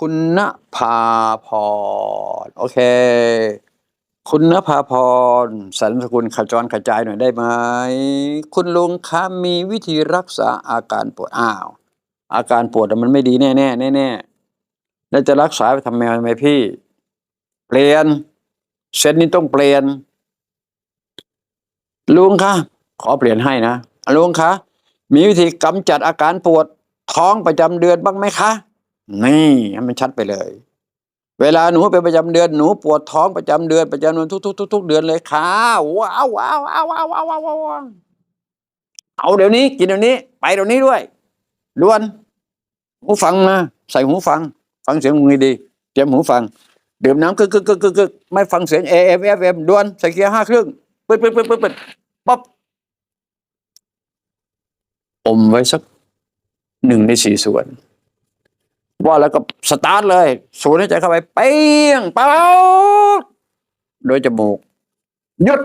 คุณณภาพรโอเค คุณณภาพรสันสกุลขจรขจายหน่อยได้ไหมคุณลุงคะมีวิธีรักษาอาการปวดอ้าว อาการปวดมันไม่ดีแน่แน่แน่แน่แล้วจะรักษาไปทำไมทำไมพี่ เปลี่ยนเซตนี้ต้องเปลี่ยน ลุงคะขอเปลี่ยนให้นะลุงคะมีวิธีกำจัดอาการปวดท้องประจำเดือนบ้างไหมคะ นี่ให้มันชัดไปเลย เวลาหนูเป็นประจำเดือนหนูปวดท้องประจำเดือนประจำเดือนทุกๆทุกๆเดือนเลยค่ะว้าวว้าวว้าวว้าวว้าวว้าวว้าวเอาเดี๋ยวนี้ กินเดี๋ยวนี้ ไปเดี๋ยวนี้ด้วยด่วนหูฟังนะใส่หูฟัง ฟังเสียงมึงดีเตรียมหูฟังดื่มน้ำกึกกึกกึกกึกกึกไม่ฟังเสียง AM FM ด่วนใส่เกียร์ห้าครึ่งปึ๊ดปึ๊ดปึ๊ดปึ๊ดปึ๊ดป๊อปอมไว้สักหนึ่งในสี่ส่วน ว่าแล้วก็สตาร์ทเลย สูดหายใจเข้าไปเปี้ยงเป้าโดยจมูกหยุด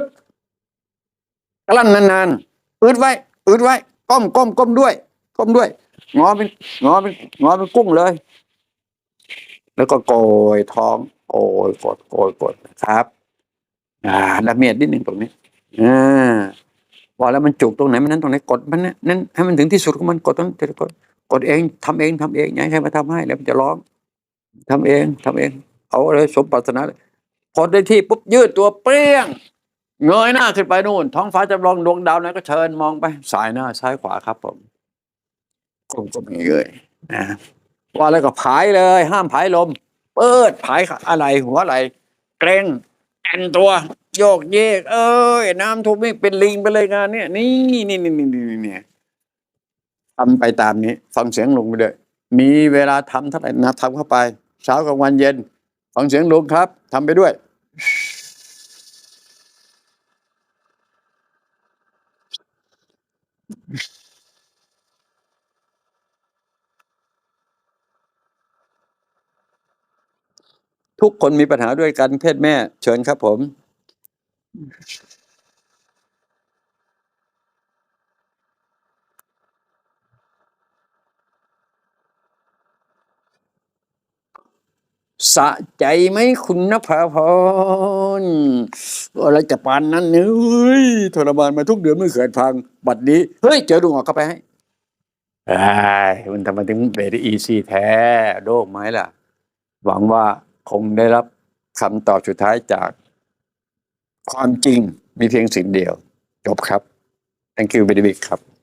กลั้นนานๆอืดไว้อืดไว้ ก้มก้มก้มด้วย ก้มด้วย งอเป็นงอเป็นงอเป็นกุ้งเลย แล้วก็โกยท้องโกยกดโกยกดครับ อ่าละเมียดนิดหนึ่งตรงนี้อ่าว่าแล้วมันจุกตรงไหนมันนั้นตรงไหนกดมันนะนั้นให้มันถึงที่สุดของมันกดต้องกด กดเองทำเองทำเองอย่าให้ใครมาทำให้แล้วมันจะร้องทำเองทำเอง เอาเลยสมปรารถนาเลยกดได้ที่ปุ๊บยืดตัวเปรี้ยง เงยหน้าขึ้นไปนู่น ท้องฟ้าจำลองดวงดาวนั้นก็เชิญมองไป สายหน้าซ้ายขวาครับผมกลมก็มีเลยนะว่าแล้วก็ผายเลย ห้ามผายลม เปิดผายอะไรหัวอะไรเกรงแอนตัวโยกเยก เอ้ยน้ำท่วมนี่เป็นลิงไปเลยงานเนี่ยนี่นี่นี่นี่นี่นี่ ทำไปตามนี้ ฟังเสียงลุงไปด้วยมีเวลาทำเท่าไหร่นะทำเข้าไปเช้ากลางวันเย็น ฟังเสียงลุงครับทำไปด้วยทุกคนมีปัญหาด้วยกันเพศแม่ เชิญครับผม สะใจไหมคุณนภาพรอะไรจะปานนั้นเฮ้ยทรมานมาทุกเดือนไม่เคยฟัง บัดนี้ เฮ้ย เจอดวงออกเข้าไปให้ไอ้มันทำไมถึงเบรอีซีแท้โลกไหมล่ะ หวังว่าคงได้รับคำตอบสุดท้ายจากความจริงมีเพียงสิ่งเดียว จบครับ thank you very much ครับ